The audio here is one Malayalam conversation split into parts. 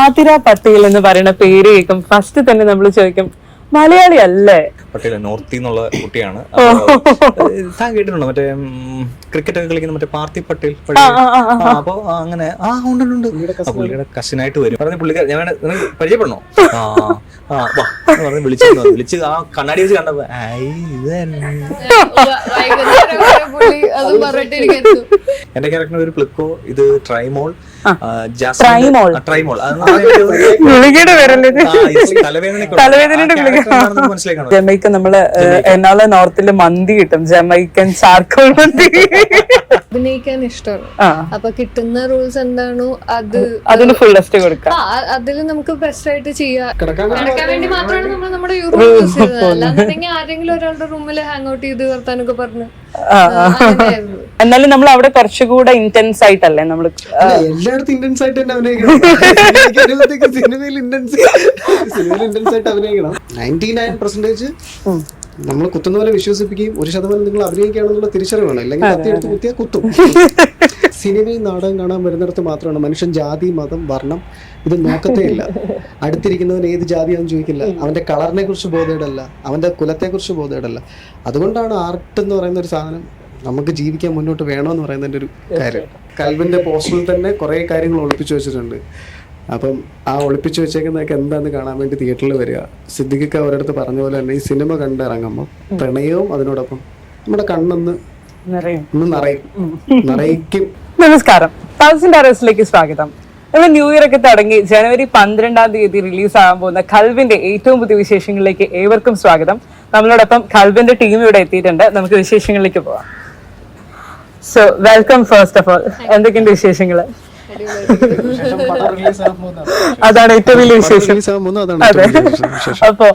ആതിര പട്ടേൽ എന്ന് പറയുന്ന പേര് കേൾക്കും. ഫസ്റ്റ് തന്നെ നമ്മൾ ചോദിക്കും മലയാളി അല്ലേ? പട്ടേല നോർത്തി എന്നുള്ള കുട്ടിയാണ്. താൻ കേട്ടിട്ടുണ്ടോ? മറ്റേ ക്രിക്കറ്റ് ഒക്കെ കളിക്കുന്ന മറ്റേ പാർത്തി പട്ടേൽ അപ്പൊ അങ്ങനെ. ആ ഉണ്ട് ഉണ്ട്, ഉണ്ട്. ആ, പുള്ളിയുടെ കസിനായിട്ട് വരും. പറഞ്ഞ പുള്ളിക്കാർ ഞാൻ നിങ്ങൾ പരിചയപ്പെടണോ? ആ ആ വാ പറഞ്ഞു വിളിച്ചു വിളിച്ച് ആ കണ്ണാടി വെച്ച് കണ്ടപ്പോ എന്റെ ക്യാരക്ടർ ഒരു പ്ലിക്കോ ഇത് ട്രൈമോൾ ട്രൈമോൾ. ഗുളിക. മനസ്സിലാക്കണം ജമൈക്ക നമ്മൾ എന്നാളെ എറണാകുളം നോർത്തിൽ മന്തി കിട്ടും ജമൈക്കൻ ചാർക്കോൾ മന്തി. അഭിനയിക്കാൻ ഇഷ്ടമാണ്. ആ. അപ്പൊ കിട്ടുന്ന റൂൾസ് എന്താണോ അത് അതിന് ഫുൾ ടെസ്റ്റ് കൊടുക്കാം. ആ അതിൽ നമുക്ക് ബെസ്റ്റ് ആയിട്ട് ചെയ്യാം. കിടക്കാൻ വേണ്ടി മാത്രമാണ് നമ്മൾ നമ്മുടെ അല്ലാന്നുണ്ടെങ്കിൽ ആരെങ്കിലും ഒരാളുടെ റൂമിൽ ഹാങ് ഔട്ട് ചെയ്ത് വർത്താനൊക്കെ പറഞ്ഞു. എന്നാലും നമ്മൾ അവിടെ കുറച്ചുകൂടെ ഇന്റൻസ് ആയിട്ടല്ലേ നമ്മൾ എല്ലായിടത്തും ഇന്റൻസ് ആയിട്ട് തന്നെ അഭിനയിക്കണം. സിനിമയ്ക്ക് വരുമ്പോഴത്തേക്ക് സിനിമയിൽ ഇന്റൻസ് സിനിമയിൽ ഇന്റൻസ് ആയിട്ട് അഭിനയിക്കണം. നയന്റി നയൻ പെർസെന്റേജ് നമ്മൾ കുത്തുന്ന പോലെ വിശ്വസിപ്പിക്കുകയും ഒരു ശതമാനം നിങ്ങൾ അഭിനയിക്കുകയാണെന്നുള്ള തിരിച്ചറിവാണ് അല്ലെങ്കിൽ കത്തിയെടുത്ത് കുത്തിയാൽ കുത്തും. സിനിമയും നാടകം കാണാൻ വരുന്നിടത്ത് മാത്രമാണ് മനുഷ്യൻ ജാതി മതം വർണം ഇത് നോക്കത്തേ ഇല്ല. അടുത്തിരിക്കുന്നവൻ ഏത് ജാതിയാണെന്ന് ചോദിക്കില്ല. അവന്റെ കളറിനെ കുറിച്ച് ബോധേടല്ല. അവന്റെ കുലത്തെ കുറിച്ച് ബോധേടല്ല. അതുകൊണ്ടാണ് ആർട്ട് എന്ന് പറയുന്ന ഒരു സാധനം നമുക്ക് ജീവിക്കാൻ മുന്നോട്ട് വേണമെന്ന് പറയുന്നതിന്റെ ഒരു കാര്യം. കൽവിന്റെ പോസ്റ്ററിൽ തന്നെ കുറേ കാര്യങ്ങൾ ഒളിപ്പിച്ചു വെച്ചിട്ടുണ്ട്. അപ്പം ആ ഒളിപ്പിച്ചു വെച്ചേക്കുന്നതൊക്കെ എന്താന്ന് കാണാൻ വേണ്ടി തിയേറ്ററിൽ വരിക. സിദ്ദിഖിക്ക ഒരിടത്ത് പറഞ്ഞ പോലെ തന്നെ ഈ സിനിമ കണ്ടിറങ്ങുമ്പോൾ പ്രണയവും അതിനോടൊപ്പം നമ്മുടെ കണ്ണൊന്ന് നിറയ്ക്കും. നമസ്കാരം. തൗസൻഡ് അറേഴ്സിലേക്ക് സ്വാഗതം. നമ്മൾ ന്യൂ ഇയർ ഒക്കെ തുടങ്ങി ജനുവരി പന്ത്രണ്ടാം തീയതി റിലീസ് ആകാൻ പോകുന്ന കൽവിന്റെ ഏറ്റവും പുതിയ വിശേഷങ്ങളിലേക്ക് ഏവർക്കും സ്വാഗതം. നമ്മളോടൊപ്പം കൽവിന്റെ ടീം ഇവിടെ എത്തിയിട്ടുണ്ട്. നമുക്ക് വിശേഷങ്ങളിലേക്ക് പോവാം. So welcome first of all എന്തൊക്കെയുണ്ട് വിശേഷങ്ങൾ? അതാണ് ഏറ്റവും വലിയ വിശേഷം. അതെ. അപ്പോ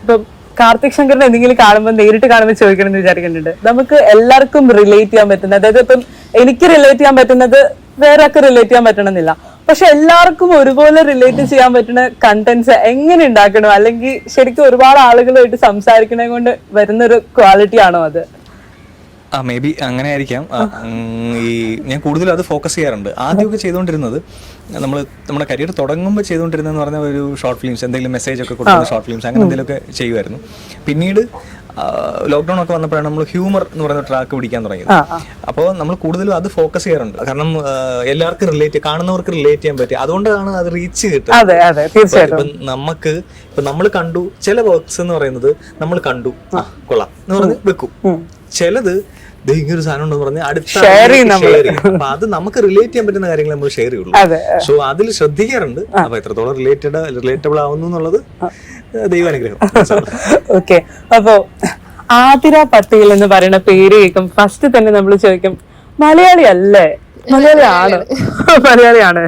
ഇപ്പൊ കാർത്തിക് ശങ്കറിനെ എന്തെങ്കിലും കാണുമ്പോൾ നേരിട്ട് കാണുമ്പോൾ ചോദിക്കണം എന്ന് വിചാരിക്കുന്നുണ്ട്. നമുക്ക് എല്ലാവർക്കും റിലേറ്റ് ചെയ്യാൻ പറ്റുന്ന അതായത് ഇപ്പം എനിക്ക് റിലേറ്റ് ചെയ്യാൻ പറ്റുന്നത് വേറെ ഒക്കെ റിലേറ്റ് ചെയ്യാൻ പറ്റണമെന്നില്ല. പക്ഷെ എല്ലാവർക്കും ഒരുപോലെ റിലേറ്റ് ചെയ്യാൻ പറ്റുന്ന കണ്ടന്റ്സ് എങ്ങനെ ഉണ്ടാക്കണം? അല്ലെങ്കിൽ ശരിക്കും ഒരുപാട് ആളുകളുമായിട്ട് സംസാരിക്കണേ കൊണ്ട് വരുന്ന ഒരു ക്വാളിറ്റി ആണോ അത്? ആ മേ ബി അങ്ങനെ ആയിരിക്കാം. ഈ ഞാൻ കൂടുതലും അത് ഫോക്കസ് ചെയ്യാറുണ്ട്. ആദ്യമൊക്കെ ചെയ്തുകൊണ്ടിരുന്നത് നമ്മൾ നമ്മുടെ കരിയർ തുടങ്ങുമ്പോൾ ചെയ്തുകൊണ്ടിരുന്നതെന്ന് പറഞ്ഞ ഒരു ഷോർട്ട് ഫിലിംസ് എന്തെങ്കിലും മെസ്സേജ് ഒക്കെ കൊടുക്കുന്ന ഷോർട്ട് ഫിലിംസ് അങ്ങനെ എന്തെങ്കിലുമൊക്കെ ചെയ്യുമായിരുന്നു. പിന്നീട് ലോക്ക്ഡൗൺ ഒക്കെ വന്നപ്പോഴാണ് നമ്മൾ ഹ്യൂമർ എന്ന് പറയുന്ന ട്രാക്ക് പിടിക്കാൻ തുടങ്ങിയത്. അപ്പോൾ നമ്മൾ കൂടുതലും അത് ഫോക്കസ് ചെയ്യാറുണ്ട്. കാരണം എല്ലാവർക്കും റിലേറ്റ് കാണുന്നവർക്ക് റിലേറ്റ് ചെയ്യാൻ പറ്റും അതുകൊണ്ടാണ് അത് റീച്ച് കിട്ടുന്നത്. ഇപ്പം നമുക്ക് ഇപ്പൊ നമ്മൾ കണ്ടു ചില വർക്ക്സ് എന്ന് പറയുന്നത് നമ്മൾ കണ്ടു കൊള്ളാം എന്ന് പറഞ്ഞ് വെക്കും. ചിലത് ഒരു സാധനം ഉണ്ടെന്ന് പറഞ്ഞ് അടുത്ത അത് നമുക്ക് റിലേറ്റ് ചെയ്യാൻ പറ്റുന്ന കാര്യങ്ങൾ നമ്മൾ ഷെയർ ചെയ്യുള്ളൂ. സോ അതിൽ ശ്രദ്ധിക്കാറുണ്ട്. അപ്പൊ എത്രത്തോളം റിലേറ്റഡ് റിലേറ്റബിൾ ആവുന്നു എന്നുള്ളത് ദൈവാനുഗ്രഹം. ഓക്കെ അപ്പോ ആതിര എന്ന് പറയുന്ന പേര് കേൾക്കും. ഫസ്റ്റ് തന്നെ നമ്മൾ ചോദിക്കും മലയാളി അല്ലേ? മലയാളിയാണ്. മലയാളിയാണ്.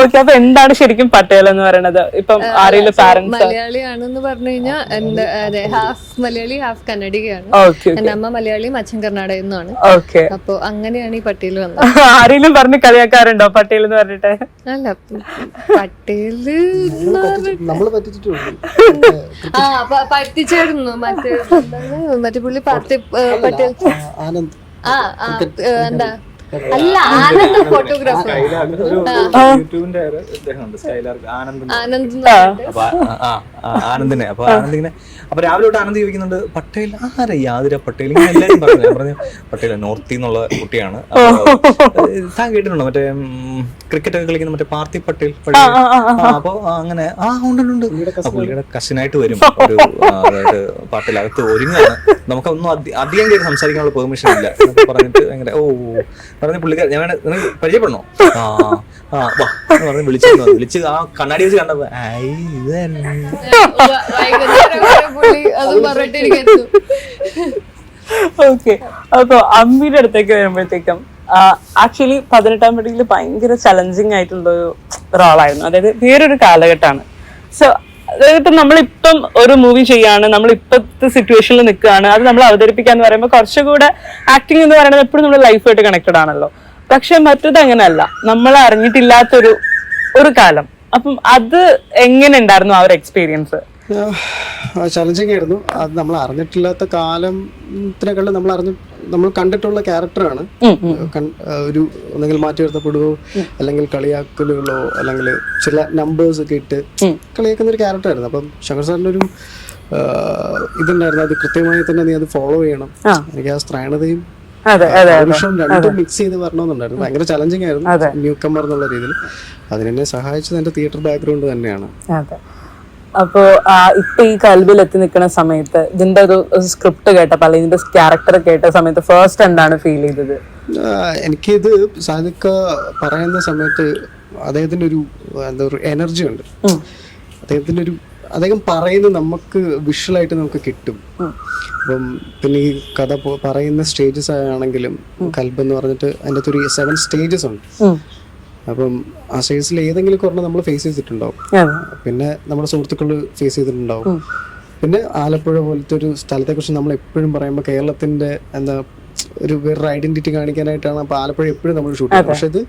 ഓക്കെ അപ്പൊ എന്താണ് ശരിക്കും പട്ടേൽ എന്ന് പറയുന്നത്? ഇപ്പം ആരെങ്കിലും പാരന്റ്സ് മലയാളിയാണെന്ന് പറഞ്ഞു കഴിഞ്ഞാൽ എന്റെ അതെ ഹാഫ് മലയാളി ഹാഫ് കന്നഡികയാണ് എന്റെ അമ്മ മലയാളിയും അച്ഛൻ കർണാടകയിൽ നിന്നാണ്. ഓക്കെ അപ്പൊ അങ്ങനെയാണ് ഈ പട്ടേൽ വന്നത്. ആരെങ്കിലും പറഞ്ഞ് കളിയാക്കാറുണ്ടോ പട്ടേൽ എന്ന് പറഞ്ഞിട്ട്? അല്ല പട്ടേൽ ആ പറ്റിച്ചായിരുന്നു മറ്റേ മറ്റേ പുള്ളി പട്ടേൽ. ആനന്ദ് ആ ആ എന്താ? അല്ല ആനന്ദ് ഫോട്ടോഗ്രാഫർ യൂട്യൂബിന്റെ ഒരു ഇദ്ദേഹമുണ്ട്, സ്കൈലാർക്ക് ആനന്ദ് എന്ന് ആനന്ദ് അപ്പൊ ആനന്ദിനെ അപ്പൊ ആനന്ദ് ഇങ്ങനെ അപ്പൊ രാവിലെ തൊട്ട് ആനന്ദ് ചോദിക്കുന്നുണ്ട് പട്ടേൽ ആരാ യാതിര പട്ടേൽ ഇങ്ങനെ എല്ലാരും പറഞ്ഞു ഞാൻ പറഞ്ഞു പട്ടേൽ നോർത്തി എന്നുള്ള കുട്ടിയാണ്. താൻ കേട്ടിട്ടുണ്ടോ മറ്റേ ക്രിക്കറ്റ് ഒക്കെ കളിക്കുന്ന മറ്റേ പാർത്തി പട്ടേൽ അപ്പൊ അങ്ങനെ ആ ഉണ്ടുണ്ട് പുള്ളിയുടെ കസിനായിട്ട് വരും. ഒരു അതായത് പാട്ടിലകത്ത് ഒരുങ്ങാണ്. നമുക്കൊന്നും അധി- അധികം കേട്ട് സംസാരിക്കാനുള്ള പെർമിഷൻ ഇല്ല. പറഞ്ഞിട്ട് ഭയങ്കര ഓ പറഞ്ഞ പുള്ളിക്കാർ ഞാൻ നിനക്ക് പരിചയപ്പെടണോ? ആ ആ വാ എന്ന് പറഞ്ഞ് വിളിച്ചു വിളിച്ച് ആ കണ്ണാടി വെച്ച് കണ്ടപ്പോ ഐ ഇത് തന്നെ ഓക്കെ അപ്പൊ അമ്മിയുടെ അടുത്തേക്ക് വരുമ്പോഴത്തേക്കും ആക്ച്വലി പതിനെട്ടാം പടിയിൽ ഭയങ്കര ചലഞ്ചിങ് ആയിട്ടുള്ള ഒരു റോളായിരുന്നു അതായത് വേറൊരു കാലഘട്ടമാണ്. സോ അതായത് നമ്മളിപ്പം ഒരു മൂവി ചെയ്യാണ് നമ്മൾ ഇപ്പോഴത്തെ സിറ്റുവേഷനിൽ നിൽക്കുകയാണ് അത് നമ്മൾ അവതരിപ്പിക്കാന്ന് പറയുമ്പോൾ കുറച്ചുകൂടെ ആക്ടിങ് എന്ന് പറയുന്നത് എപ്പോഴും നമ്മുടെ ലൈഫായിട്ട് കണക്റ്റഡ് ആണല്ലോ. പക്ഷെ മറ്റത് അങ്ങനെയല്ല. നമ്മൾ അറിഞ്ഞിട്ടില്ലാത്തൊരു ഒരു കാലം. അപ്പം അത് എങ്ങനെ ഉണ്ടായിരുന്നു ആ ഒരു എക്സ്പീരിയൻസ് ചലഞ്ചിങ് ആയിരുന്നു. അത് നമ്മൾ അറിഞ്ഞിട്ടില്ലാത്ത കാലത്തിനെക്കാളും നമ്മൾ അറിഞ്ഞു നമ്മൾ കണ്ടിട്ടുള്ള ക്യാരക്ടറാണ്. ഒരു ഒന്നെങ്കിൽ മാറ്റി വരുത്തപ്പെടുകയോ അല്ലെങ്കിൽ കളിയാക്കലുകളോ അല്ലെങ്കിൽ ചില നമ്പേഴ്സ് ഒക്കെ ഇട്ട് കളിയാക്കുന്ന ഒരു ക്യാരക്ടറായിരുന്നു അപ്പം ശങ്കർ സാറിന്റെ ഒരു ഇതുണ്ടായിരുന്നു. അത് കൃത്യമായി തന്നെ നീ അത് ഫോളോ ചെയ്യണം. എനിക്ക് ആ സ്ത്രാണതയും രണ്ടും മിക്സ് ചെയ്ത് വരണമെന്നുണ്ടായിരുന്നു. ഭയങ്കര ചലഞ്ചിങ് ആയിരുന്നു ന്യൂ കമ്മർ എന്നുള്ള രീതിയിൽ. അതിനെന്നെ സഹായിച്ചത് എന്റെ തിയേറ്റർ ബാക്ക്ഗ്രൗണ്ട് തന്നെയാണ്. അതെ അപ്പോ ഇപ്പൊ ഈ കൽബിൽ എത്തി നിൽക്കുന്ന സമയത്ത് ഇതിന്റെ ഒരു സ്ക്രിപ്റ്റ് കേട്ടപ്പോ അല്ലെങ്കിൽ ഇതിന്റെ ക്യാരക്ടർ കേട്ട സമയത്ത് ഫസ്റ്റ് എന്താണ് ഫീൽ ചെയ്തത്? എനിക്കിത് സാധിക്ക പറയുന്ന സമയത്ത് അദ്ദേഹത്തിന്റെ ഒരു എന്താ പറയുക എനർജി ഉണ്ട്. അദ്ദേഹത്തിന്റെ അദ്ദേഹത്തിന്റെ ഒരു അദ്ദേഹം പറയുന്നത് നമുക്ക് വിഷ്വലായിട്ട് നമുക്ക് കിട്ടും. അപ്പം പിന്നെ ഈ കഥ പറയുന്ന സ്റ്റേജസ് ആണെങ്കിലും കൽബ് എന്ന് പറഞ്ഞിട്ട് അതിന്റെ അകത്തൊരു സെവൻ സ്റ്റേജസ് ഉണ്ട്. അപ്പം ആ സ്റ്റേജസിൽ ഏതെങ്കിലും ഒരെണ്ണം നമ്മൾ ഫേസ് ചെയ്തിട്ടുണ്ടാവും. പിന്നെ നമ്മുടെ സുഹൃത്തുക്കൾ ഫേസ് ചെയ്തിട്ടുണ്ടാവും. പിന്നെ ആലപ്പുഴ പോലത്തെ ഒരു സ്ഥലത്തെ സ്ഥലത്തെക്കുറിച്ച് നമ്മൾ എപ്പോഴും പറയുമ്പോൾ കേരളത്തിന്റെ എന്താ ഒരു വേറൊരു ഐഡന്റിറ്റി കാണിക്കാനായിട്ടാണ് അപ്പോൾ ആലപ്പുഴ എപ്പോഴും നമ്മൾ ഷൂട്ട് ചെയ്യുന്നത്. പക്ഷെ ഇത്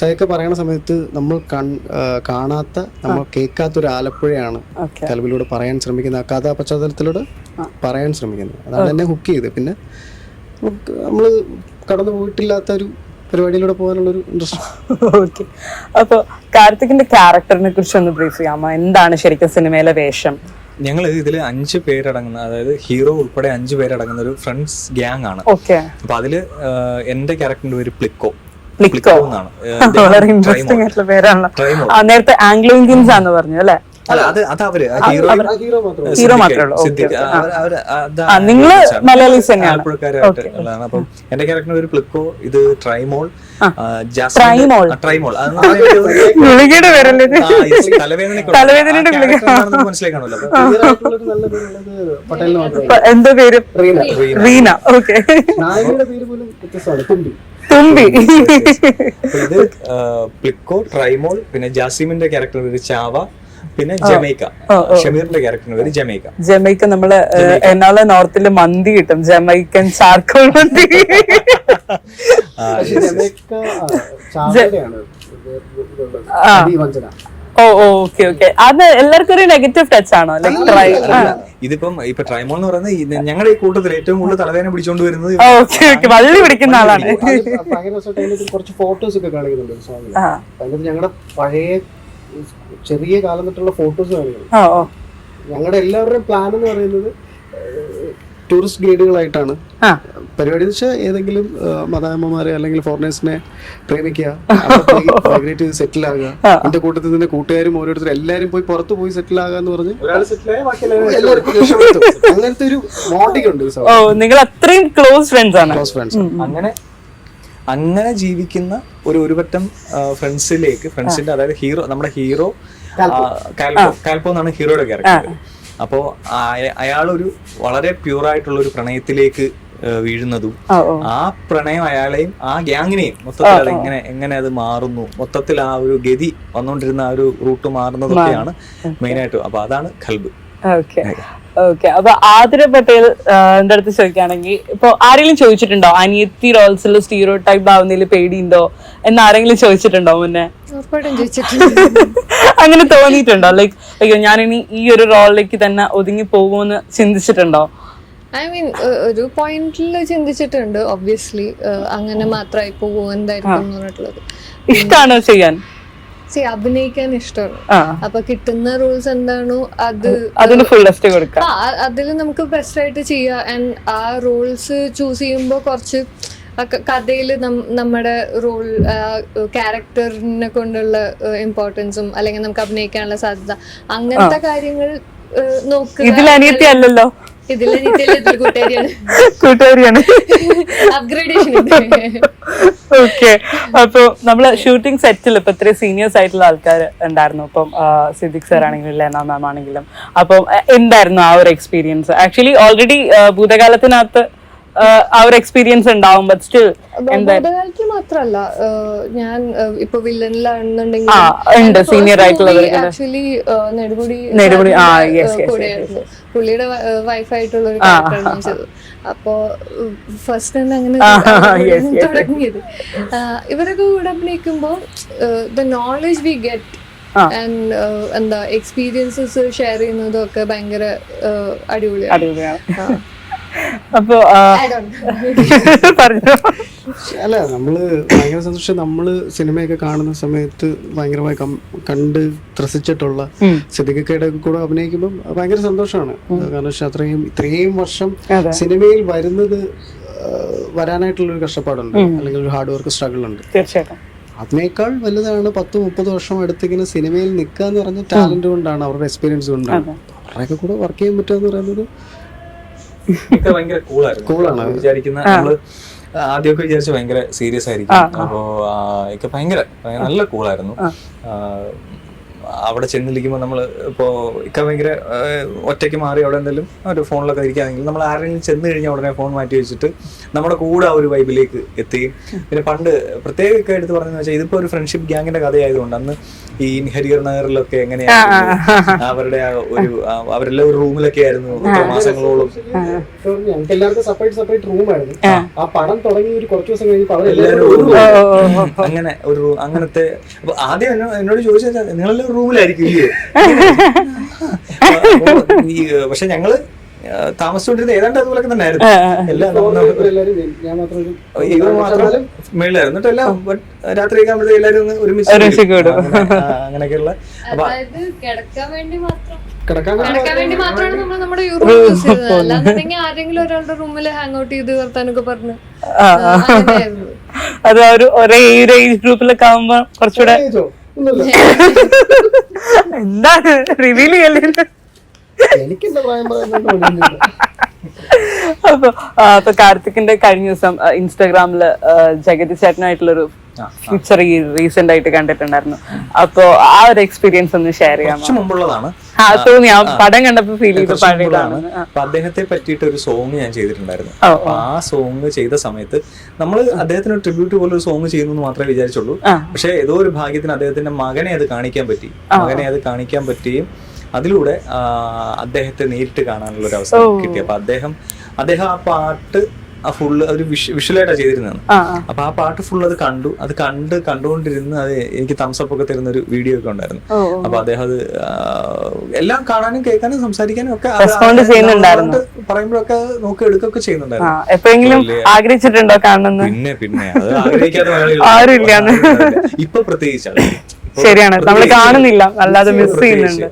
സയൊക്കെ പറയുന്ന സമയത്ത് നമ്മൾ കാണാത്ത നമ്മൾ കേൾക്കാത്ത ഒരു ആലപ്പുഴയാണ്. കലവിലൂടെ പറയാൻ ശ്രമിക്കുന്നത്. ആ കഥാ പശ്ചാത്തലത്തിലൂടെ പറയാൻ ശ്രമിക്കുന്നത്. അതാണ് എന്നെ ഹുക്ക് ചെയ്ത് പിന്നെ നമ്മൾ കടന്നു പോയിട്ടില്ലാത്ത ഒരു പരിപാടിയിലൂടെ പോകാനുള്ളൊരു ഇൻട്രസ്റ്റ് ഓക്കെ അപ്പൊ കാർത്തികിന്റെ ക്യാരക്ടറിനെ കുറിച്ച് ഒന്ന് ബ്രീഫ് ചെയ്യാമോ? എന്താണ് ശരിക്കും സിനിമയിലെ വേഷം? ഞങ്ങൾ ഇതിൽ അഞ്ച് പേരടങ്ങുന്ന അതായത് ഹീറോ ഉൾപ്പെടെ അഞ്ച് പേരടങ്ങുന്ന ഒരു ഫ്രണ്ട്സ് ഗ്യാങ് ആണ്. ഓക്കെ അപ്പൊ അതിൽ എന്റെ ക്യാരക്ടറിന്റെ പേര് പ്ലിക്കോ. പ്ലിക്കോ. എന്നാണ്. വളരെ ഇൻട്രസ്റ്റിംഗ് ആയിട്ടുള്ള പേരാണല്ലോ. ട്രൈമോൾ നേരത്തെ ആംഗ്ലോ ഇന്ത്യൻസ് ആണെന്ന് പറഞ്ഞു അല്ലേ? അല്ല അത് അത് അവർ ഹീറോ ഹീറോ മാത്രം ഹീറോ മാത്രമേ ഉള്ളൂ. നിങ്ങൾ മലയാളീസ് തന്നെയാണ്. അപ്പം എന്റെ ക്യാരക്ടർ ഒരു പ്ലിക്കോ ഇത് ട്രൈമോൾ ട്രൈമോൾ. ട്രൈമോൾ. ഗുളികയുടെ? തലവേദന തലവേദനയുടെ ഗുളിക. മനസ്സിലാക്കണമല്ലോ എന്തോ പേര്? റീന. ഓക്കെ. തുമ്പി. തുമ്പി. ഇത് പ്ലിക്കോ ട്രൈമോൾ പിന്നെ ജാസിമിന്റെ ക്യാരക്ടർ പേര് ചാവ പിന്നെ ജമൈക്ക ഷമീറിന്റെ ക്യാരക്ടറിന് പേര് ജമൈക്ക ജമൈക്ക നമ്മൾ ഏഹ്, നോർത്തിൽ നോർത്തിൽ മന്തി കിട്ടും ജമൈക്കൻ ചാർക്കോൾ മന്തി. ഓ ഓ ഓക്കെ ഓക്കെ അത് എല്ലാവർക്കും ഒരു നെഗറ്റീവ് ടച്ച് ആണോ ലൈക് ട്രൈ ഇതിപ്പം ഇപ്പൊ ട്രൈമോൾ എന്ന് പറയുന്നത് ഞങ്ങളുടെ ഈ കൂട്ടത്തിൽ ഏറ്റവും കൂടുതൽ തലവേദന പിടിച്ചോണ്ട് വരുന്നത് ഓക്കെ ഓക്കെ വള്ളി പിടിക്കുന്ന ആളാണ് കുറച്ച് ഫോട്ടോസ് ഒക്കെ കാണിക്കുന്നുണ്ട് ഞങ്ങളുടെ പഴയ ചെറിയ കാലം തൊട്ടുള്ള ഫോട്ടോസ് ഓ ഞങ്ങളുടെ എല്ലാവരുടെയും പ്ലാൻ എന്ന് പറയുന്നത് ടൂറിസ്റ്റ് ഗൈഡുകളായിട്ടാണ് ആ. പരിപാടി എന്ന് വെച്ചാൽ ഏതെങ്കിലും മതാമ്മമാരെ അല്ലെങ്കിൽ ഫോറിനേഴ്സിനെ പ്രേമിക്കുക മൈഗ്രേറ്റ് ചെയ്ത് സെറ്റിൽ ആകുക. എന്റെ കൂട്ടത്തിൽ തന്നെ കൂട്ടുകാരും ഓരോരുത്തരും എല്ലാവരും പോയി പുറത്ത് പോയി സെറ്റിൽ ആകുക എന്ന് പറഞ്ഞ് എല്ലാവർക്കും അങ്ങനത്തെ ഒരു മോണ്ടിങ് ഉണ്ട് നിങ്ങൾ അത്രയും ക്ലോസ് ഫ്രണ്ട്സ് ആണ്. ക്ലോസ് ഫ്രണ്ട്സ് അങ്ങനെ അങ്ങനെ ജീവിക്കുന്ന ഒരു ഒരുപറ്റം ഫ്രണ്ട്സിലേക്ക് ഫ്രണ്ട്സിന്റെ അതായത് ഹീറോ നമ്മുടെ ഹീറോ കാൽപോ. കാൽപോ. എന്നാണ് ഹീറോയുടെ ക്യാരക്ടർ അപ്പോ അയാളൊരു വളരെ പ്യൂർ ആയിട്ടുള്ള ഒരു പ്രണയത്തിലേക്ക് വീഴുന്നതും ആ പ്രണയം അയാളെയും ആ ഗ്യാങ്ങിനെയും മൊത്തത്തിൽ അത് എങ്ങനെ എങ്ങനെ അത് മാറുന്നു മൊത്തത്തിൽ ആ ഒരു ഗതി വന്നുകൊണ്ടിരുന്ന ആ ഒരു റൂട്ട് മാറുന്നതൊക്കെയാണ് മെയിൻ ആയിട്ട്. അപ്പൊ അതാണ് ഖൽബ് ഓക്കെ. ഓക്കെ അപ്പൊ ആതിര പട്ടേൽ എന്താ എന്റെ അടുത്ത് ചോദിക്കുകയാണെങ്കിൽ ഇപ്പൊ ആരെങ്കിലും ചോദിച്ചിട്ടുണ്ടോ? അനിയത്തി റോൾസിൽ സ്റ്റീറോ ടൈപ്പ് ആവുന്നതിൽ പേടിയുണ്ടോ? എന്ന് ആരെങ്കിലും ചോദിച്ചിട്ടുണ്ടോ മുന്നേ? അങ്ങനെ തോന്നിയിട്ടുണ്ടോ? ലൈക്ക് അയ്യോ ഞാനിനി ഈ ഒരു റോളിലേക്ക് തന്നെ ഒതുങ്ങി പോകുമെന്ന് ചിന്തിച്ചിട്ടുണ്ടോ? ഐ മീൻ ഒരു പോയിന്റിൽ ചിന്തിച്ചിട്ടുണ്ട് ഒബ്വിയസ്ലി അങ്ങനെ മാത്രമായി പോകും എന്തായിരിക്കും ഇഷ്ടമാണോ ചെയ്യാൻ? സി അഭിനയിക്കാൻ ഇഷ്ടമാണ്. അപ്പൊ കിട്ടുന്ന റൂൾസ് എന്താണോ അത് അതിന് ഫുൾ കൊടുക്കാം അതിൽ നമുക്ക് ബെസ്റ്റ് ആയിട്ട് ചെയ്യാം. ആൻഡ് ആ റോൾസ് ചൂസ് ചെയ്യുമ്പോൾ കുറച്ച് കഥയിൽ നമ്മുടെ റോൾ ക്യാരക്ടറിനെ കൊണ്ടുള്ള ഇമ്പോർട്ടൻസും അല്ലെങ്കിൽ നമുക്ക് അഭിനയിക്കാനുള്ള സാധ്യത അങ്ങനത്തെ കാര്യങ്ങൾ നോക്കുക. ഇതിൽ അനിയത്തി അല്ലല്ലോ. ഇതിൽ കൂട്ടുകാരിയാണ്. കൂട്ടുകാരിയാണ്. അപ്ഗ്രേഡേഷൻ ഓക്കെ അപ്പൊ നമ്മൾ ഷൂട്ടിംഗ് സെറ്റിൽ ഇപ്പൊ ഇത്രയും സീനിയേഴ്സ് ആയിട്ടുള്ള ആൾക്കാർ ഉണ്ടായിരുന്നു. ഇപ്പം സിദ്ദിഖ് സാർ ആണെങ്കിലും ലേന മാം ആണെങ്കിലും. അപ്പം എന്തായിരുന്നു ആ ഒരു എക്സ്പീരിയൻസ് ആക്ച്വലി ഓൾറെഡി ഭൂതകാലത്തിനകത്ത് ആ, ഒരു എക്സ്പീരിയൻസ് ഉണ്ടാവും ബട്ട് സ്റ്റിൽ മാത്രല്ല ഞാൻ ഇപ്പൊ വില്ലനിലാണെന്നുണ്ടെങ്കിൽ സീനിയർ. ആക്ച്വലി നെടുമുടി നെടുമുടി, പുള്ളിയുടെ വൈഫായിട്ടുള്ള ഒരു ക്യാരക്ടറാണ് ഞാൻ ചെയ്തത്. അപ്പോ ഫസ്റ്റ് തന്നെ അങ്ങനെ. തുടങ്ങിയത്. ഇവരൊക്കെ കൂടെ അഭിനയിക്കുമ്പോൾ the knowledge we get. And എന്താ എക്സ്പീരിയൻസസ് ഷെയർ ചെയ്യുന്നതും ഒക്കെ ഭയങ്കര അടിപൊളിയാണ്. അടിപൊളിയാണ്. അപ്പോ don't അല്ല നമ്മൾ ഭയങ്കര സന്തോഷം. നമ്മൾ സിനിമയൊക്കെ കാണുന്ന സമയത്ത് ഭയങ്കരമായി കണ്ട് ത്രസിച്ചിട്ടുള്ള ഉം. സിദ്ദിഖയുടെ കൂടെ അഭിനയിക്കുമ്പോൾ ഭയങ്കര സന്തോഷമാണ്. കാരണം വെച്ചാൽ അത്രയും ഇത്രയും വർഷം സിനിമയിൽ വരുന്നത് വരാനായിട്ടുള്ള ഒരു കഷ്ടപ്പാടുണ്ട്. അല്ലെങ്കിൽ ഒരു ഹാർഡ് വർക്ക് സ്ട്രഗിൾ ഉണ്ട് തീർച്ചയായിട്ടും. അതിനേക്കാൾ വലുതാണ് പത്ത് മുപ്പത് വർഷം എടുത്തിങ്ങനെ സിനിമയിൽ നിൽക്കുക എന്ന് പറഞ്ഞ ടാലന്റ് കൊണ്ടാണ് അവരുടെ എക്സ്പീരിയൻസ് കൊണ്ടാണ്. അവരുടെയൊക്കെ കൂടെ വർക്ക് ചെയ്യാൻ പറ്റുക എന്ന് പറയുന്നത് ഒക്കെ ഭയങ്കര കൂളായിരുന്നു കൂളാണ്. വിചാരിക്കുന്ന നമ്മൾ ആദ്യമൊക്കെ വിചാരിച്ച ഭയങ്കര സീരിയസ് ആയിരിക്കും. അപ്പോ ആ, ഒക്കെ ഭയങ്കര ഭയങ്കര നല്ല കൂളായിരുന്നു അവിടെ ചെന്നിരിക്കുമ്പോൾ നമ്മൾ ഇപ്പോൾ ഇക്ക ഭയങ്കര ഒറ്റയ്ക്ക് മാറി അവിടെ എന്തെങ്കിലും ഒരു ഫോണിലൊക്കെ ഇരിക്കുകയാണെങ്കിൽ നമ്മൾ ആരെങ്കിലും ചെന്ന് കഴിഞ്ഞാൽ ഉടനെ ഫോൺ മാറ്റി വെച്ചിട്ട് നമ്മുടെ കൂടെ ആ ഒരു വൈബിലേക്ക് എത്തുകയും. പിന്നെ പണ്ട് പ്രത്യേക ഒക്കെ എടുത്ത് പറഞ്ഞതെന്ന് വെച്ചാൽ ഇതിപ്പോൾ ഒരു ഫ്രണ്ട്ഷിപ്പ് ഗ്യാങ്ങിന്റെ കഥയായതുകൊണ്ട് അന്ന് ഈ ഹരിഹർ നഗറിലൊക്കെ എങ്ങനെയാണ് അവരുടെ ആ ഒരു അവരെല്ലാം ഒരു റൂമിലൊക്കെ ആയിരുന്നു മാസങ്ങളോളം. ഞങ്ങൾക്ക് എല്ലാവർക്കും സെപ്പറേറ്റ് സെപ്പറേറ്റ് റൂമായിരുന്നു ആ. പടം തുടങ്ങി ഒരു കുറച്ച് ദിവസം കഴിഞ്ഞപ്പോൾ എല്ലാവരും അവരെല്ലാവരും അങ്ങനെ ഒരു അങ്ങനത്തെ അപ്പൊ ആദ്യം എന്നോട് ചോദിച്ചാൽ നിങ്ങളെല്ലാം ഒരു റൂമിലായിരിക്കും ഇല്ലേ ഈ പക്ഷെ ഞങ്ങൾ താമസിച്ചോണ്ടിരുന്ന ഏതാണ്ട് അതുപോലെ തന്നെ ആയിരുന്നു എല്ലാം എല്ലാവരും ഞാൻ മാത്രം ഇവർ മാത്രം മേളിലായിരുന്നു. ബട്ട് എല്ലാവരും ഒന്ന് ഒരുമിച്ച് അങ്ങനെയൊക്കെയുള്ള. അപ്പൊ അതായത് കിടക്കാൻ വേണ്ടി മാത്രം. കിടക്കാൻ കിടക്കാൻ വേണ്ടി മാത്രമാണ് നമ്മൾ നമ്മുടെ ആരെങ്കിലും ഒരാളുടെ റൂമിൽ ഹാങ് ഔട്ട് ചെയ്ത് വർത്താനൊക്കെ പറഞ്ഞ്. അത് ഒരു ഒരേ ഈ ഒരു ഏജ് ഗ്രൂപ്പിലൊക്കെ ആവുമ്പോ കുറച്ചുകൂടെ എന്താണ്? റിവീൽ ചെയ്യല്ലേ? എനിക്ക് എന്റെ പ്രായം പറയുന്നത് അപ്പൊ അപ്പൊ കാർത്തിക്കിന്റെ കഴിഞ്ഞ ദിവസം ഇൻസ്റ്റാഗ്രാമിൽ ജഗതി ചേട്ടനായിട്ടുള്ളൊരു പിക്ചർ ഈ റീസെന്റ് ആയിട്ട് കണ്ടിട്ടുണ്ടായിരുന്നു. അപ്പോ ആ ഒരു എക്സ്പീരിയൻസ് ഒന്ന് ഷെയർ ചെയ്യാം കുറച്ച് മുമ്പുള്ളതാണ്. ആ ഞാൻ പടം കണ്ടപ്പോ ഫീൽ ചെയ്ത് പാടിയതാണ് അപ്പൊ അദ്ദേഹത്തെ പറ്റിയിട്ട് ഒരു സോങ് ഞാൻ ചെയ്തിട്ടുണ്ടായിരുന്നു. അപ്പൊ ആ സോങ് ചെയ്ത സമയത്ത് നമ്മൾ അദ്ദേഹത്തിന് ട്രിബ്യൂട്ട് പോലെ ഒരു സോങ് ചെയ്യുന്നു എന്ന് മാത്രമേ വിചാരിച്ചുള്ളൂ. പക്ഷെ ഏതോ ഒരു ഭാഗ്യത്തിന് അദ്ദേഹത്തിന്റെ മകനെ അത് കാണിക്കാൻ പറ്റി. മകനെ അത് കാണിക്കാൻ പറ്റുകയും അതിലൂടെ അദ്ദേഹത്തെ നേരിട്ട് കാണാനുള്ള ഒരു അവസരം കിട്ടി. അപ്പൊ അദ്ദേഹം അദ്ദേഹം ആ പാട്ട് ആ ഫുള്ള് ഒരു വിഷ്വലായിട്ടാണ് ചെയ്തിരുന്നതാണ്. അപ്പൊ ആ പാട്ട് ഫുൾ അത് കണ്ടു. അത് കണ്ട് കണ്ടുകൊണ്ടിരുന്ന് അത് എനിക്ക് തംസപ്പ് ഒക്കെ തരുന്ന ഒരു വീഡിയോ ഒക്കെ ഉണ്ടായിരുന്നു. അപ്പൊ അദ്ദേഹം അത് എല്ലാം കാണാനും കേൾക്കാനും സംസാരിക്കാനും ഒക്കെ പറയുമ്പോഴൊക്കെ നോക്കി എടുക്കൊക്കെ ചെയ്യുന്നുണ്ടായിരുന്നു. എപ്പോഴെങ്കിലും ആഗ്രഹിച്ചിട്ടുണ്ടോ കാണുന്നെന്ന് പിന്നെ പിന്നെ. അത് ആഗ്രഹിക്കാതെ ഇപ്പൊ പ്രത്യേകിച്ചാണ് ശരിയാണ്. നമ്മൾ കാണുന്നില്ല. അല്ലാതെ മിസ്. ചെയ്യുന്നുണ്ട്.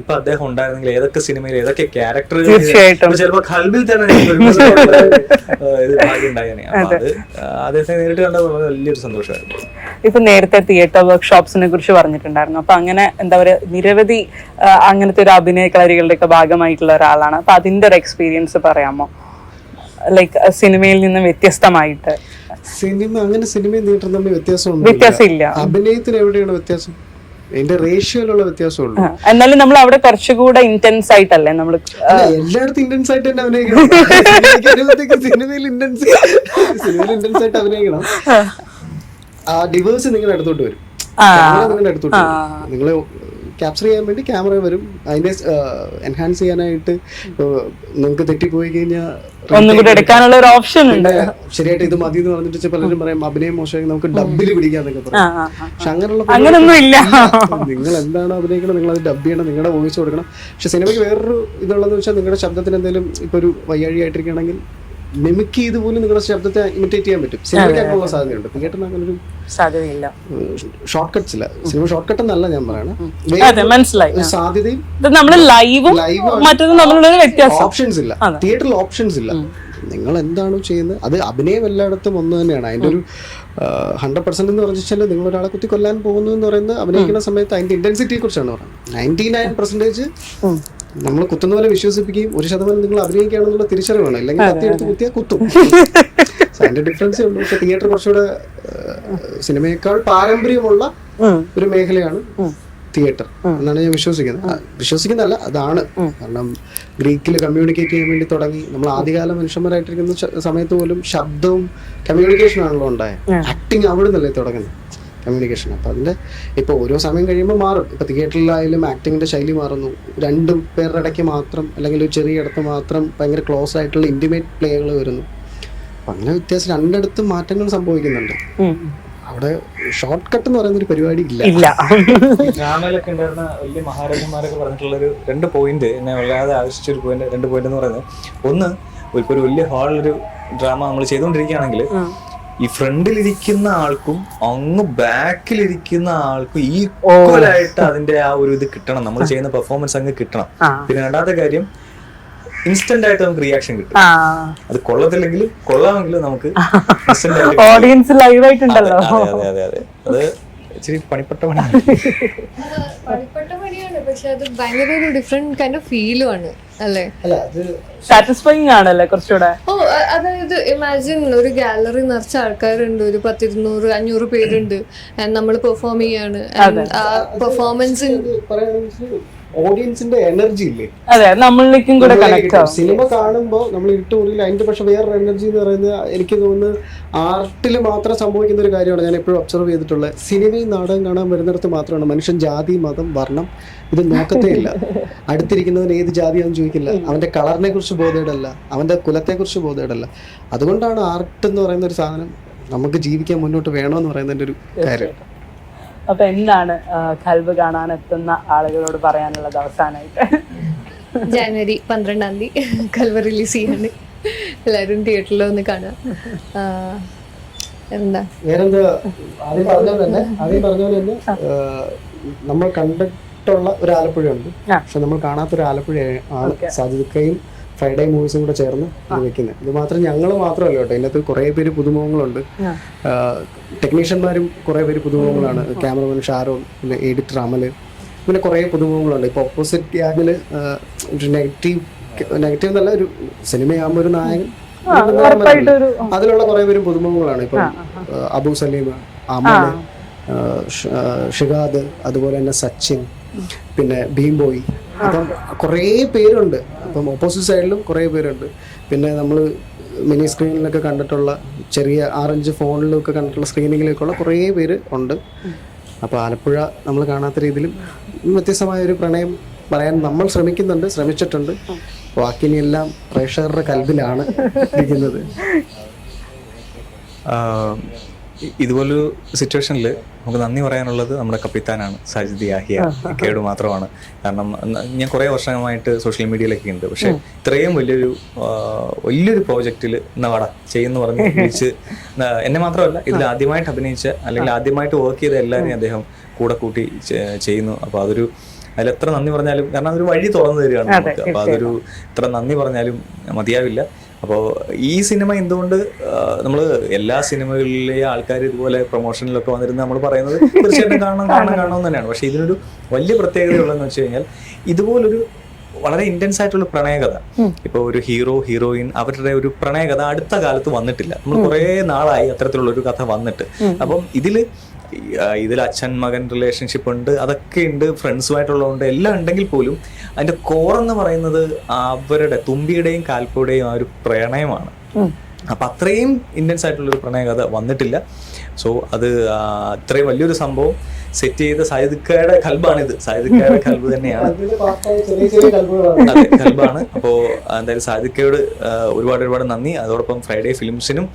ഇപ്പൊ അദ്ദേഹം ഉണ്ടായിരുന്നെങ്കിൽ ഏതൊക്കെ സിനിമയിൽ ഏതൊക്കെ ക്യാരക്ടർ തീർച്ചയായിട്ടും. ചിലപ്പോ കൽബിൽ തന്നെ അദ്ദേഹത്തെ നേരിട്ട് കണ്ടത് വലിയൊരു സന്തോഷമായിരുന്നു. ഇപ്പൊ നേരത്തെ തിയേറ്റർ വർക്ക്ഷോപ്സിനെ കുറിച്ച് പറഞ്ഞിട്ടുണ്ടായിരുന്നു. അപ്പൊ അങ്ങനെ എന്താ പറയുക നിരവധി അങ്ങനത്തെ ഒരു അഭിനയ കളരികളുടെ ഒക്കെ ഭാഗമായിട്ടുള്ള ഒരാളാണ്. അപ്പൊ അതിന്റെ ഒരു എക്സ്പീരിയൻസ് പറയാമോ? ലൈക്ക് സിനിമയിൽ നിന്ന് വ്യത്യസ്തമായിട്ട്. സിനിമ അങ്ങനെ സിനിമയും തിയേറ്ററും തമ്മിൽ വ്യത്യാസം വ്യത്യാസമില്ല. അഭിനയത്തിന് എവിടെയാണ് വ്യത്യാസം? അതിന്റെ റേഷ്യോയിലുള്ള വ്യത്യാസമുള്ളൂ. എന്നാലും നമ്മൾ അവിടെ കുറച്ചുകൂടെ ഇന്റൻസ് ആയിട്ടല്ലേ നമ്മൾ എല്ലായിടത്തും ഇന്റൻസ് ആയിട്ട് തന്നെ അഭിനയിക്കണം. സിനിമയിൽ ഇന്റൻസ് സിനിമയിൽ ഇന്റൻസ് ആയിട്ട് അഭിനയിക്കണം. ആ. ഡിവേഴ്സ് നിങ്ങളുടെ അടുത്തോട്ട് വരും. നിങ്ങളുടെ അടുത്തോട്ട് നിങ്ങൾ ക്യാപ്ചർ ചെയ്യാൻ വേണ്ടി ക്യാമറ വരും. അതിന്റെ എൻഹാൻസ് ചെയ്യാനായിട്ട് നിങ്ങൾക്ക് തെറ്റിപ്പോയി കഴിഞ്ഞാൽ എടുക്കാനുള്ള ഒരു ഓപ്ഷൻ ഉണ്ട്. ശരിയായിട്ട് ഇത് മതി എന്ന് പറഞ്ഞിട്ട് പലരും പറയും അഭിനയം മോശമായി നമുക്ക് ഡബിൽ പിടിക്കാന്നൊക്കെ പറയും. പക്ഷെ അങ്ങനെയുള്ള അങ്ങനെയൊന്നും ഇല്ല. നിങ്ങൾ എന്താണ് അഭിനയിക്കണം നിങ്ങൾ അത് ഡബ് ചെയ്യണം നിങ്ങളുടെ വോയിസ് കൊടുക്കണം. പക്ഷെ സിനിമയ്ക്ക് വേറൊരു ഇതുള്ളതെന്ന് വെച്ചാൽ നിങ്ങളുടെ ശബ്ദത്തിന് എന്തെങ്കിലും ഇപ്പൊ ഒരു വയ്യാഴി ആയിട്ടിരിക്കുകയാണെങ്കിൽ മിമിക് ചെയ്ത് പോലും നിങ്ങളുടെ ശബ്ദത്തെ ഇമിറ്റേറ്റ് ചെയ്യാൻ പറ്റും. സിനിമയ്ക്ക് അങ്ങനെയുള്ള സാധ്യതയുണ്ട്. തിയേറ്ററിന് അങ്ങനെ ഒരു സാധ്യതയില്ല. ഷോർട്ട് കട്ട്സ് ഇല്ല. സിനിമ ഷോർട്ട് കട്ട് എന്നല്ല ഞാൻ പറയണത് മനസ്സിലായി. സാധ്യതയും ഇത് നമ്മൾ ലൈവും ലൈവ് വ്യത്യാസം. ഓപ്ഷൻസ് ഇല്ല. തിയേറ്ററിൽ ഓപ്ഷൻസ് ഇല്ല. നിങ്ങൾ എന്താണ് ചെയ്യുന്നത്? അത് അഭിനയം എല്ലായിടത്തും ഒന്ന് തന്നെയാണ്. അതിന്റെ ഒരു ഹൺഡ്രഡ് പെർസെന്റ് എന്ന് പറഞ്ഞാൽ നിങ്ങൾ ഒരാളെ കുത്തി കൊല്ലാൻ പോകുന്നു എന്ന് പറയുന്നത് അഭിനയിക്കുന്ന സമയത്ത് അതിന്റെ ഇന്റൻസിറ്റിയെ കുറിച്ചാണ് പറയുന്നത്. നയന്റി നയൻ പെർസെന്റേജ് നമ്മൾ കുത്തുന്ന പോലെ വിശ്വസിപ്പിക്കുകയും ഒരു ശതമാനം നിങ്ങൾ അഭിനയിക്കുകയാണെന്നുള്ള തിരിച്ചറിവാണ്. അല്ലെങ്കിൽ കത്തി എടുത്ത് കുത്തിയാൽ കുത്തും. അതിന്റെ ഡിഫറൻസേ ഉള്ളൂ പക്ഷെ തിയേറ്റർ കുറച്ചുകൂടെ സിനിമയേക്കാൾ പാരമ്പര്യമുള്ള ഒരു മേഖലയാണ് തിയേറ്റർ എന്നാണ് ഞാൻ വിശ്വസിക്കുന്നത്. വിശ്വസിക്കുന്നതല്ല അതാണ്. കാരണം ഗ്രീക്കിൽ കമ്മ്യൂണിക്കേറ്റ് ചെയ്യാൻ വേണ്ടി തുടങ്ങി. നമ്മൾ ആദ്യകാല മനുഷ്യന്മാരായിട്ടിരിക്കുന്ന സമയത്ത് പോലും ശബ്ദവും കമ്മ്യൂണിക്കേഷൻ ആണല്ലോ ഉണ്ടായത്. ആക്ടിങ് അവിടെ നിന്നല്ലേ തുടങ്ങുന്നത്. കമ്മ്യൂണിക്കേഷൻ അപ്പോൾ അതിന്റെ ഇപ്പോൾ ഓരോ സമയം കഴിയുമ്പോൾ മാറും. ഇപ്പോൾ തിയേറ്ററിലായാലും ആക്ടിങ്ങിന്റെ ശൈലി മാറുന്നു. രണ്ട് പേരുടെ ഇടയ്ക്ക് മാത്രം അല്ലെങ്കിൽ ഒരു ചെറിയ ഇടത്ത് മാത്രം ഭയങ്കര ക്ലോസ് ആയിട്ടുള്ള ഇന്റിമേറ്റ് പ്ലേകൾ വരുന്നു. അപ്പം അങ്ങനെ വ്യത്യാസം രണ്ടിടത്തും മാറ്റങ്ങൾ സംഭവിക്കുന്നുണ്ട്. അവിടെ ഷോർട്ട് കട്ട് എന്ന് പറയുന്ന ഒരു പരിപാടി ഇല്ല. ഇല്ല. ഡ്രാമയിലൊക്കെ ഉണ്ടായിരുന്ന വലിയ മഹാരാജന്മാരൊക്കെ പറഞ്ഞിട്ടുള്ള ഒരു രണ്ട് പോയിന്റ് എന്നെ വല്ലാതെ ആവശ്യിച്ച ഒരു പോയിന്റ് രണ്ട് പോയിന്റ് എന്ന് പറയുന്നത്. ഒന്ന് ഇപ്പൊ ഒരു വലിയ ഒരു ഡ്രാമ നമ്മൾ ചെയ്തുകൊണ്ടിരിക്കുകയാണെങ്കിൽ ഈ ഫ്രണ്ടിലിരിക്കുന്ന ആൾക്കും അങ്ങ് ബാക്കിലിരിക്കുന്ന ആൾക്കും ഈക്വലായിട്ട് അതിന്റെ ആ ഒരു ഇത് കിട്ടണം. നമ്മൾ ചെയ്യുന്ന പെർഫോമൻസ് അങ്ങ് കിട്ടണം. പിന്നെ രണ്ടാമത്തെ കാര്യം ഇൻസ്റ്റന്റ് ആയിട്ട് നമുക്ക് റിയാക്ഷൻ കിട്ടും. ആ. അത് കൊള്ളത്തില്ലെങ്കിലും കൊള്ളാമെങ്കിലും നമുക്ക് ഓഡിയൻസ് ലൈവായിട്ടുണ്ടല്ലോ അതെ അതെ അതെ അതെ. അത് ഇച്ചിരി പണിപ്പെട്ട പണിയാണ് പക്ഷെ അത് ഭയങ്കര ഒരു ഡിഫറെന്റ് കൈൻഡ് ഓഫ് ഫീലും ആണ് അല്ലേ? അല്ല അത് സാറ്റിസ്ഫൈങ് ആണല്ലേ കുറച്ചുകൂടെ? ഓ അതായത് ഇമാജിൻ ഒരു ഗാലറി നിറച്ച ആൾക്കാരുണ്ട് ഒരു പത്തിരുന്നൂറ് അഞ്ഞൂറ് പേരുണ്ട് നമ്മൾ പെർഫോം ചെയ്യാണ്. ആ പെർഫോമൻസ് ഓഡിയൻസിന്റെ എനർജി ഇല്ലേ? അതെ നമ്മളിലേക്കും കൂടെ കണക്ട്. ആവും. സിനിമ കാണുമ്പോൾ നമ്മൾ ഇരുട്ടുമുറിയിൽ അതിന്റെ പക്ഷെ വേറൊരു എനർജി എന്ന് പറയുന്നത് എനിക്ക് തോന്നുന്നു ആർട്ടിൽ മാത്രം സംഭവിക്കുന്ന ഒരു കാര്യമാണ്. ഞാൻ എപ്പോഴും ഒബ്സർവ് ചെയ്തിട്ടുള്ളത് സിനിമയും നാടകം കാണാൻ വരുന്നിടത്ത് മാത്രമാണ് മനുഷ്യൻ ജാതി മതം വർണം ഇത് നോക്കത്തേ ഇല്ല. അടുത്തിരിക്കുന്നവൻ ഏത് ജാതിയാണെന്ന് ചോദിക്കില്ല. അവന്റെ കളറിനെ കുറിച്ച് ബോധേടല്ല. അവന്റെ കുലത്തെ കുറിച്ച് ബോധേടല്ല. അതുകൊണ്ടാണ് ആർട്ട് എന്ന് പറയുന്ന ഒരു സാധനം നമുക്ക് ജീവിക്കാൻ മുന്നോട്ട് വേണമെന്ന് പറയുന്നതിന്റെ ഒരു കാര്യം. അപ്പൊ എന്താണ് കൽവ് കൽബ് കാണാൻ എത്തുന്ന ആളുകളോട് പറയാനുള്ളത് അവസാനമായിട്ട് ജാനുവരി പന്ത്രണ്ടാം തീയതി കൽവ റിലീസ് ചെയ്യാണ്. എല്ലാവരും തിയേറ്ററിൽ ഒന്ന് കാണാം ആ, എന്താ? വേറെന്താ? ആദ്യം പറഞ്ഞ പോലെ തന്നെ ആദ്യം പറഞ്ഞ പോലെ തന്നെ ഏഹ്, നമ്മൾ കണ്ടിട്ടുള്ള ഒരു ആലപ്പുഴയുണ്ട് ആ. പക്ഷെ നമ്മൾ കാണാത്ത ഒരു ആലപ്പുഴ ആണ് സാജിദക്കയും ഫ്രൈഡേ മൂവീസും കൂടെ ചേർന്ന് ഇത് വെക്കുന്നത് ഇത് മാത്രം ഞങ്ങൾ മാത്രമല്ല കേട്ടോ. ഇതിനകത്ത് കുറേ പേര് പുതുമുഖങ്ങളുണ്ട്. ടെക്നീഷ്യന്മാരും കുറേ പേര് പുതുമുഖങ്ങളാണ്. ക്യാമറമാൻ ഷാരോൺ പിന്നെ എഡിറ്റർ അമൽ പിന്നെ കുറേ പുതുമുഖങ്ങളുണ്ട്. ഇപ്പൊ ഓപ്പോസിറ്റ് ഗ്യാങ്ങിൽ ഒരു നെഗറ്റീവ് നെഗറ്റീവ് എന്നല്ല ഒരു സിനിമയാകുമ്പോൾ ഒരു നായകൻ അതിലുള്ള കുറെ പേരും പുതുമുഖങ്ങളാണ്. ഇപ്പൊ അബു സലീം അമൽ ഷിഗാദ് അതുപോലെ തന്നെ സച്ചിൻ പിന്നെ ഭീംബോയ് അപ്പം കുറേ പേരുണ്ട്. അപ്പം ഓപ്പോസിറ്റ് സൈഡിലും കുറേ പേരുണ്ട്. പിന്നെ നമ്മൾ മിനി സ്ക്രീനിലൊക്കെ കണ്ടിട്ടുള്ള ചെറിയ ആറഞ്ച് ഫോണിലൊക്കെ കണ്ടിട്ടുള്ള സ്ക്രീനിങ്ങിലേക്കുള്ള കുറേ പേര് ഉണ്ട്. അപ്പോൾ ആലപ്പുഴ നമ്മൾ കാണാത്ത രീതിയിലും വ്യത്യസ്തമായ ഒരു പ്രണയം പറയാൻ നമ്മൾ ശ്രമിക്കുന്നുണ്ട് ശ്രമിച്ചിട്ടുണ്ട്. ബാക്കി എല്ലാം പ്രേക്ഷകരുടെ കൽവിലാണ് ഇരിക്കുന്നത്. ഇതുപോലൊരു സിറ്റുവേഷനിൽ നമുക്ക് നന്ദി പറയാനുള്ളത് നമ്മുടെ കപ്പിത്താനാണ് സാജിദ് യാഹിയ. കേട് മാത്രമാണ്. കാരണം ഞാൻ കുറേ വർഷമായിട്ട് സോഷ്യൽ മീഡിയയിലൊക്കെ ഉണ്ട്. പക്ഷെ ഇത്രയും വലിയൊരു വലിയൊരു പ്രോജക്റ്റിൽ എന്നാ വാടാ ചെയ്യുന്നു പറഞ്ഞ് വിളിച്ച് എന്നെ മാത്രമല്ല ഇതിൽ ആദ്യമായിട്ട് അഭിനയിച്ച അല്ലെങ്കിൽ ആദ്യമായിട്ട് വർക്ക് ചെയ്ത എല്ലാവരെയും അദ്ദേഹം കൂടെ കൂട്ടി ചെയ്യുന്നു. അപ്പോൾ അതൊരു അതിൽ എത്ര നന്ദി പറഞ്ഞാലും കാരണം അതൊരു വഴി തുറന്നു തരികയാണ് നമുക്ക്. അപ്പോൾ അതൊരു ഇത്ര നന്ദി പറഞ്ഞാലും മതിയാവില്ല. അപ്പോൾ ഈ സിനിമ എന്തുകൊണ്ട് നമ്മൾ എല്ലാ സിനിമകളിലെ ആൾക്കാർ ഇതുപോലെ പ്രൊമോഷനിലൊക്കെ വന്നിരുന്ന നമ്മൾ പറയുന്നത് തീർച്ചയായിട്ടും കാണണം കാണണം കാണണം. തന്നെയാണ്. പക്ഷേ ഇതിനൊരു വലിയ പ്രത്യേകതയുള്ളതെന്ന് വെച്ച് കഴിഞ്ഞാൽ ഇതുപോലൊരു വളരെ ഇന്റൻസ് ആയിട്ടുള്ള പ്രണയകഥ. ഇപ്പൊ ഒരു ഹീറോ ഹീറോയിൻ അവരുടെ ഒരു പ്രണയകഥ അടുത്ത കാലത്ത് വന്നിട്ടില്ല. നമ്മൾ കുറെ നാളായി അത്തരത്തിലുള്ള ഒരു കഥ വന്നിട്ട്. അപ്പം ഇതിൽ ഇതിൽ അച്ഛൻ മകൻ റിലേഷൻഷിപ്പ് ഉണ്ട് അതൊക്കെ ഉണ്ട് ഫ്രണ്ട്സുമായിട്ടുള്ളതുകൊണ്ട് എല്ലാം ഉണ്ടെങ്കിൽ പോലും അതിന്റെ കോർ എന്ന് പറയുന്നത് അവരുടെ തുമ്പിയുടെയും കാൽപ്പയുടെയും ആ ഒരു പ്രണയമാണ്. അപ്പൊ അത്രയും ഇന്റൻസ് ആയിട്ടുള്ള ഒരു പ്രണയകഥ വന്നിട്ടില്ല. സോ അത് അത്രയും വലിയൊരു സംഭവം. സെറ്റ് ചെയ്ത സായുധിക്കയുടെ കൽബാണിത്. സായുധിക്കയുടെ കൽബ് തന്നെയാണ്. അതെ കൽബാണ്. അപ്പോൾ എന്തായാലും സാദിക്കയോട് ഒരുപാട് ഒരുപാട് നന്ദി. അതോടൊപ്പം ഫ്രൈഡേ ഫിലിംസിനും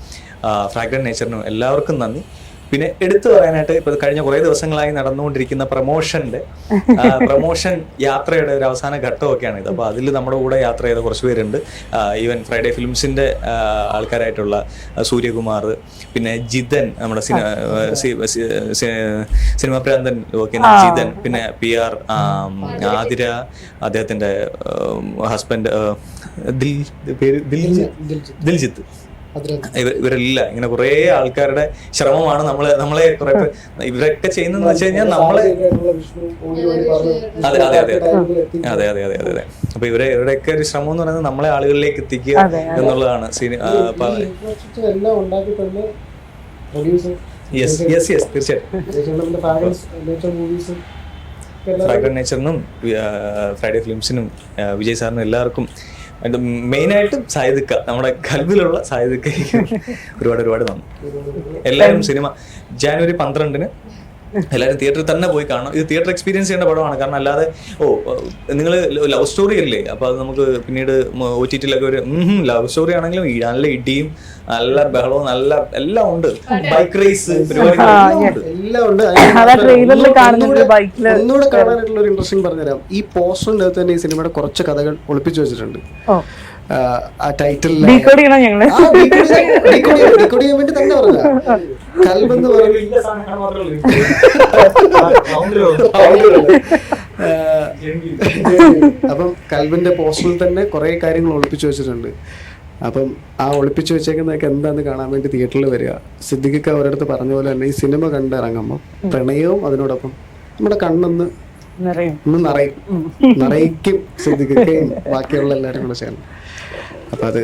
ഫ്രാഗ്രൻ നേച്ചറിനും എല്ലാവർക്കും നന്ദി. പിന്നെ എടുത്തു പറയാനായിട്ട് ഇപ്പൊ കഴിഞ്ഞ കുറേ ദിവസങ്ങളായി നടന്നുകൊണ്ടിരിക്കുന്ന പ്രമോഷന്റെ പ്രമോഷൻ യാത്രയുടെ ഒരു അവസാന ഘട്ടമൊക്കെയാണ് ഇത്. അപ്പോൾ അതിൽ നമ്മുടെ കൂടെ യാത്ര ചെയ്ത കുറച്ച് പേരുണ്ട്. ഈവൻ ഫ്രൈഡേ ഫിലിംസിന്റെ ആൾക്കാരായിട്ടുള്ള സൂര്യകുമാർ പിന്നെ ജിതൻ നമ്മുടെ സിനിമ സിനിമ പ്രാന്തൻ വർക്ക് ചെയ്യുന്ന ജിതൻ പിന്നെ പി ആർ ആതിര അദ്ദേഹത്തിന്റെ ഹസ്ബൻഡ് ദിൽ പേര് ദിൽജിത്ത്. ദിൽജിത്ത്. ഇവരെല്ലാം ഇങ്ങനെ കുറെ ആൾക്കാരുടെ ശ്രമമാണ് നമ്മളെ നമ്മളെ കുറെ ഇവരൊക്കെ ചെയ്യുന്നതെന്ന് വെച്ച് കഴിഞ്ഞാൽ നമ്മളെ അതെ അതെ അതെ അതെ അതെ അതെ. അതെ അതെ അതെ അപ്പൊ ഇവരെ ഇവരുടെയൊക്കെ ഒരു ശ്രമം എന്ന് പറയുന്നത് നമ്മളെ ആളുകളിലേക്ക് എത്തിക്കുക എന്നുള്ളതാണ് സിനി- ആ, എല്ലാം ഉണ്ടാക്കി തന്നെ പ്രൊഡ്യൂസർ യെസ് യെസ് യെസ് തീർച്ചയായിട്ടും. ഫ്രൈഡേ ഫിലിംസിനും വിജയ് സാറിനും എല്ലാവർക്കും മെയിനായിട്ടും സായുധിക്ക നമ്മുടെ കൽബിലുള്ള സായുധിക്കയ്ക്ക് ഒരുപാട് ഒരുപാട് നന്ദി. എല്ലാവരും സിനിമ ജാനുവരി പന്ത്രണ്ടിന് എല്ലാവരും തിയേറ്ററിൽ തന്നെ പോയി കാണണം. ഇത് തിയേറ്റർ എക്സ്പീരിയൻസ് ചെയ്യേണ്ട പടമാണ്. കാരണം അല്ലാതെ ഓ നിങ്ങൾ ലവ് സ്റ്റോറി അല്ലേ? അപ്പൊ അത് നമുക്ക് പിന്നീട് ഒ ടി ടിയിലൊക്കെ ഒരു ലവ് സ്റ്റോറി ആണെങ്കിലും നല്ല ഇടിയും നല്ല ബഹളവും നല്ല എല്ലാം ഉണ്ട്. ബൈക്ക് റേസ് എല്ലാം ഉണ്ട്. ഒന്നുകൂടെ- കാണാനായിട്ടുള്ള ഒരു ഇൻട്രസ്റ്റിംഗ് പറഞ്ഞുതരാം. ഈ പോസ്റ്ററിന്റെ അകത്ത് തന്നെ ഈ സിനിമയുടെ കുറച്ച് കഥകൾ ഒളിപ്പിച്ചു വെച്ചിട്ടുണ്ട്. ആ, ടൈറ്റിൽ ഡീകോഡ് ചെയ്യണം ഞങ്ങൾ? ഡീകോഡ് ചെയ്യാൻ വേണ്ടി തന്നെ പറഞ്ഞ കൽബെന്ന് പറയുന്നത് അപ്പം കൽബിന്റെ പോസ്റ്ററിൽ തന്നെ കുറെ കാര്യങ്ങൾ ഒളിപ്പിച്ചു വെച്ചിട്ടുണ്ട്. അപ്പം ആ ഒളിപ്പിച്ചു വെച്ചേക്കുന്നതൊക്കെ എന്താന്ന് കാണാൻ വേണ്ടി തിയേറ്ററിൽ വരിക. സിദ്ദിഖിക്ക അവരടുത്ത് പറഞ്ഞ പോലെ തന്നെ ഈ സിനിമ കണ്ടിറങ്ങുമ്പോൾ പ്രണയവും അതിനോടൊപ്പം നമ്മുടെ കണ്ണൊന്ന് ഒന്ന് നിറയും. നിറയ്ക്കും സിദ്ദിഖിക്കയും ബാക്കിയുള്ള എല്ലാവരും കൂടെ ചേർന്ന്. അപ്പൊ അത്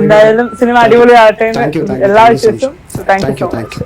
എന്തായാലും സിനിമ അടിപൊളിയാകട്ടെ എല്ലാ വിശേഷം താങ്ക് യു താങ്ക് യു